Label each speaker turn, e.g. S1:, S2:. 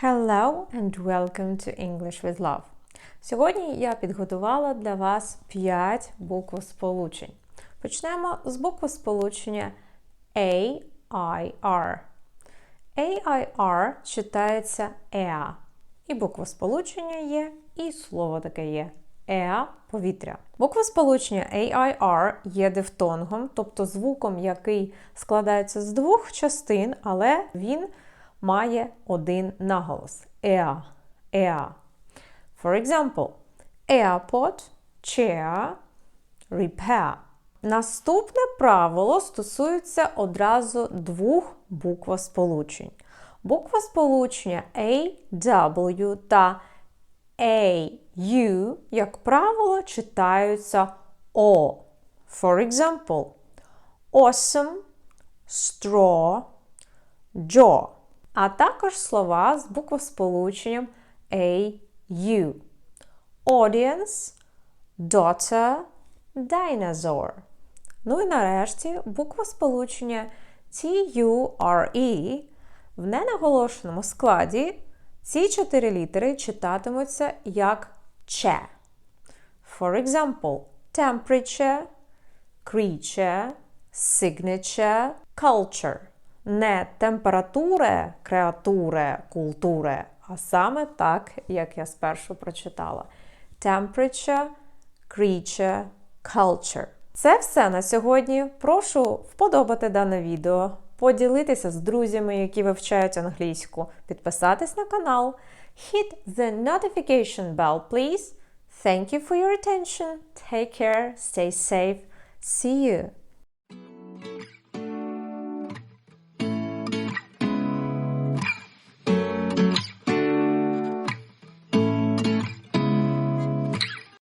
S1: Hello and welcome to English with Love. Сьогодні я підготувала для вас 5 букв сполучень. Почнемо з букви сполучення AIR. AIR читається EA. І буква сполучення є, і слово таке є. EA – повітря. Буква сполучення AIR є дифтонгом, тобто звуком, який складається з двох частин, але він має один наголос. EA. EA. For example, airport, chair, repair. Наступне правило стосується одразу двох буквосполучень. Буква сполучення AW та AU, як правило, читаються O. For example, awesome, straw, jaw. А також слова з буквосполученням AU. Audience, daughter, dinosaur. Ну і нарешті буква сполучення TURE в ненаголошеному складі ці чотири літери читатимуться як че. For example, temperature, creature, signature, culture. Не температуре, креатуре, культуре, а саме так, як я спершу прочитала. Temperature, creature, culture. Це все на сьогодні. Прошу вподобати дане відео, поділитися з друзями, які вивчають англійську, підписатись на канал. Hit the notification bell, please. Thank you for your attention. Take care, stay safe. See you.